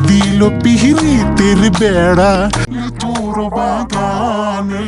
দিল পিহিতের বেড়া। চোর বাগানে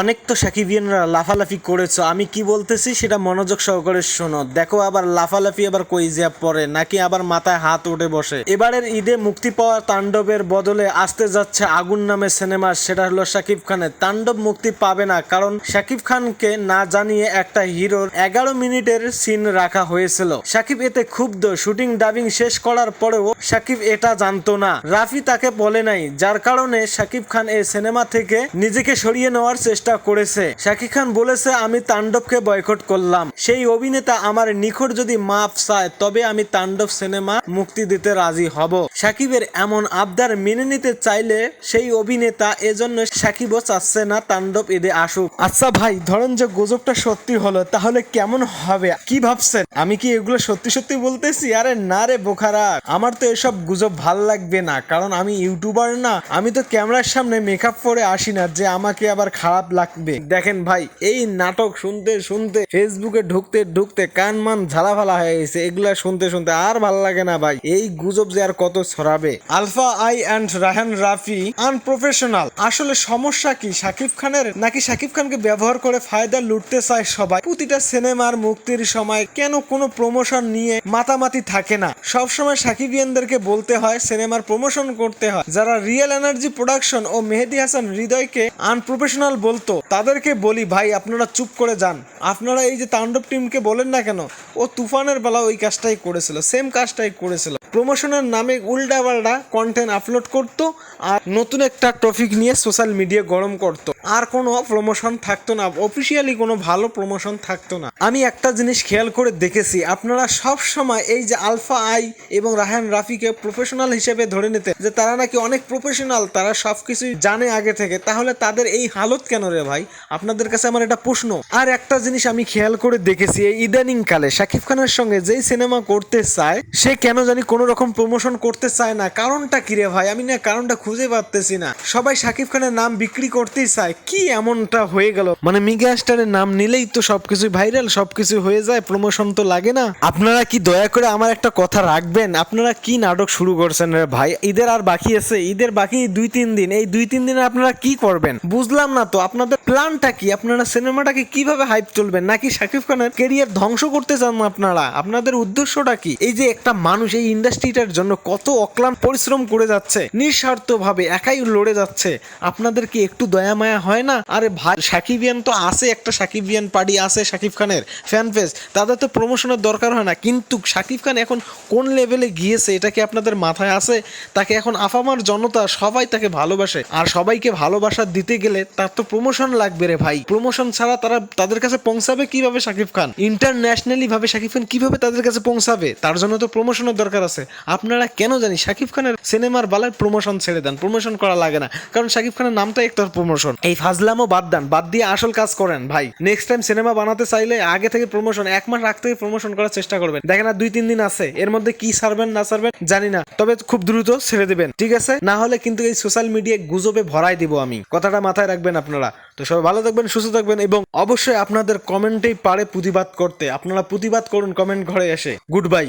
অনেক তো সাকিবিয়ানরা লাফালাফি করেছ, আমি কি বলতেছি সেটা মনোযোগ সহকারে শোনো। দেখো আবার লাফালাফি আবার কই যা পড়ে, নাকি আবার মাথায় হাত উঠে বসে। এবারের ঈদে মুক্তি পাওয়া তাণ্ডবের বদলে আসতে যাচ্ছে আগুন নামে সিনেমা, সেটা হলো সাকিব খানের। তাণ্ডব মুক্তি পাবে না, কারণ শাকিব খানকে না জানিয়ে একটা হিরোর এগারো মিনিটের সিন রাখা হয়েছিল। শাকিব এতে ক্ষুব্ধ, শুটিং ডাবিং শেষ করার পরেও সাকিব এটা জানতো না। রাফি তাকে বলে নাই, যার কারণে শাকিব খান এই সিনেমা থেকে নিজেকে সরিয়ে নেওয়ার চেষ্টা করেছে। শাকিব খান বলেছে, আমি তাণ্ডবকে বয়কট করলাম। সেই অভিনেতা আমার নিখোঁজ যদি মাফ চায়, তবে আমি তাণ্ডব সিনেমা মুক্তি দিতে রাজি হব। শাকিবের এমন আবদার মেনে নিতে চাইলে সেই অভিনেতা এজন্য শাকিবও চাচ্ছে না তাণ্ডব ঈদে আসুক। আচ্ছা ভাই, ধরেন যে গুজবটা সত্যি হলো, তাহলে কেমন হবে? কি ভাবছেন? আমি কি এগুলো সত্যি সত্যি বলতেছি? আরে না রে বোখারা। আমার তো এসব গুজব ভালো লাগবে না, কারণ আমি ইউটিউবার না। আমি তো ক্যামেরার সামনে মেকআপ পরে আসি না, যে আমাকে আবার খারাপ লাগবে। দেখেন ভাই, এই নাটক শুনতে শুনতে ফেসবুকে ঢুকতে ঢুকতে কান মান ঝালাফালা হয়ে গেছে। এগুলা শুনতে শুনতে আর ভালো লাগে না ভাই। এই গুজব যে আর কত ছড়াবে। Alpha, I and Rahan Rafi unprofessional আসলে সমস্যা কি? শাকিব খানের? নাকি শাকিব খানকে ব্যবহার করে ফায়দা লুটতে চায় সবাই? প্রতিটা সিনেমার মুক্তির সময় কেন কোনো প্রমোশন নিয়ে মাতামাতি থাকে না? সব সময় সাকিবিয়ানদেরকে বলতে হয়, সিনেমার প্রমোশন করতে হয়। যারা রিয়েল এনার্জি প্রোডাকশন ও মেহেদি হাসান হৃদয়কে আনপ্রফেশনাল বলতো তাদেরকে বলি, ভাই, আপনারা চুপ করে যান। আপনারা এই যে তাণ্ডব টিমকে বলেন না কেন, ও তুফানের বেলা ওই কাজটাই করেছিল সেম কাজটাই করেছিল। প্রমোশনের নামে উল্টা পাল্টা কন্টেন্ট আপলোড করতো আর নতুন একটা টপিক নিয়ে সোশ্যাল মিডিয়া গরম করতো। আর কোনো প্রমোশন থাকতো না অফিসিয়ালি কোনো ভালো প্রমোশন থাকতো না। আমি একটা জিনিস খেয়াল করে দেখেছি, আপনারা সব সময় এই যে আলফা আই এবং রাহান রাফিকে প্রফেশনাল হিসেবে ধরে নিতে, যে তারা নাকি অনেক প্রফেশনাল তারা সবকিছু জানে আগে থেকে, তাহলে তাদের এই হালত কেন রে ভাই? আপনাদের কাছে আমার এটা প্রশ্ন। আর একটা জিনিস আমি খেয়াল করে দেখেছি, এই ইদানিং কালে শাকিব খানের সঙ্গে যেই সিনেমা করতে চায়, সে কেন জানি কোনো রকম প্রমোশন করতে চায় না। কারণটা কি রে ভাই? আমি না কারণটা খুঁজে পারতেছি না। সবাই শাকিব খানের নাম বিক্রি করতেই চায়। কি এমনটা হয়ে গেল? মানে মিগা স্টারের নাম নিলেই তো সবকিছু ভাইরাল সবকিছু হয়ে যায় প্রমোশন তো লাগে না। আপনারা কি দয়া করে আমার একটা কথা রাখবেন? আপনারা কি নাটক শুরু করছেন রে ভাই? ঈদের আর বাকি আছে। ঈদের বাকি দুই, তিন দিন। এই দুই, তিন দিনে আপনারা কি করবেন? বুঝলাম না তো, আপনাদের প্ল্যানটা কি? আপনারা সিনেমাটাকে কীভাবে হাইপ তুলবেন? নাকি শাকিব খানের কেরিয়ার ধ্বংস করতে চান আপনারা? আপনাদের উদ্দেশ্যটা কি? এই যে একটা মানুষ এই ইন্ডাস্ট্রিটার জন্য কত অক্লান্ত পরিশ্রম করে যাচ্ছে নিঃস্বার্থ ভাবে একাই লড়ে যাচ্ছে, আপনাদের কি একটু দয়া মায়া হয় না? আরে ভাই সাকিবিয়ান তো আছে, একটা সাকিবিয়ান পার্টি আছে শাকিব খানের ফ্যান পেজ তাদের তো প্রমোশনের দরকার হয় না। কিন্তু শাকিব খান এখন কোন লেভেলে গিয়েছে, এটা কি আপনাদের মাথায় আছে? তাকে এখন আফামার জনতা সবাই তাকে ভালোবাসে। আর সবাইকে ভালোবাসা দিতে গেলে তার তো প্রমোশন লাগবে রে ভাই। প্রমোশন ছাড়া তারা তাদের কাছে পৌঁছাবে কীভাবে শাকিব খান? ইন্টারন্যাশনালি ভাবে শাকিব খান কীভাবে তাদের কাছে পৌঁছাবে? তার জন্য তো প্রমোশনের দরকার আছে। আপনারা কেন জানি শাকিব খানের সিনেমার বালায় প্রমোশন ছেড়ে দেন। প্রমোশন করা লাগে না। কারণ শাকিব খানের নামটাই একটা প্রমোশন এই ফাজলামও বাদ দেন, বাদ দিয়ে আসল কাজ করেন, ভাই। নেক্সট টাইম সিনেমা বানাতে চাইলে আগে থেকে প্রমোশন এক মাস আগ থেকে প্রমোশন করার চেষ্টা করবেন। দেখেন আর দুই, তিন দিন আছে, এর মধ্যে কি ছাড়বেন, না ছাড়বেন জানি না, তবে খুব দ্রুত ছেড়ে দিবেন, ঠিক আছে? না হলে কিন্তু এই সোশ্যাল মিডিয়ায় গুজবে ভরাই দিব আমি। কথাটা মাথায় রাখবেন আপনারা। তো সবাই ভালো থাকবেন, সুস্থ থাকবেন এবং অবশ্যই আপনাদের কমেন্টেই পারে প্রতিবাদ করতে। আপনারা প্রতিবাদ করুন কমেন্ট ঘরে এসে। Good bye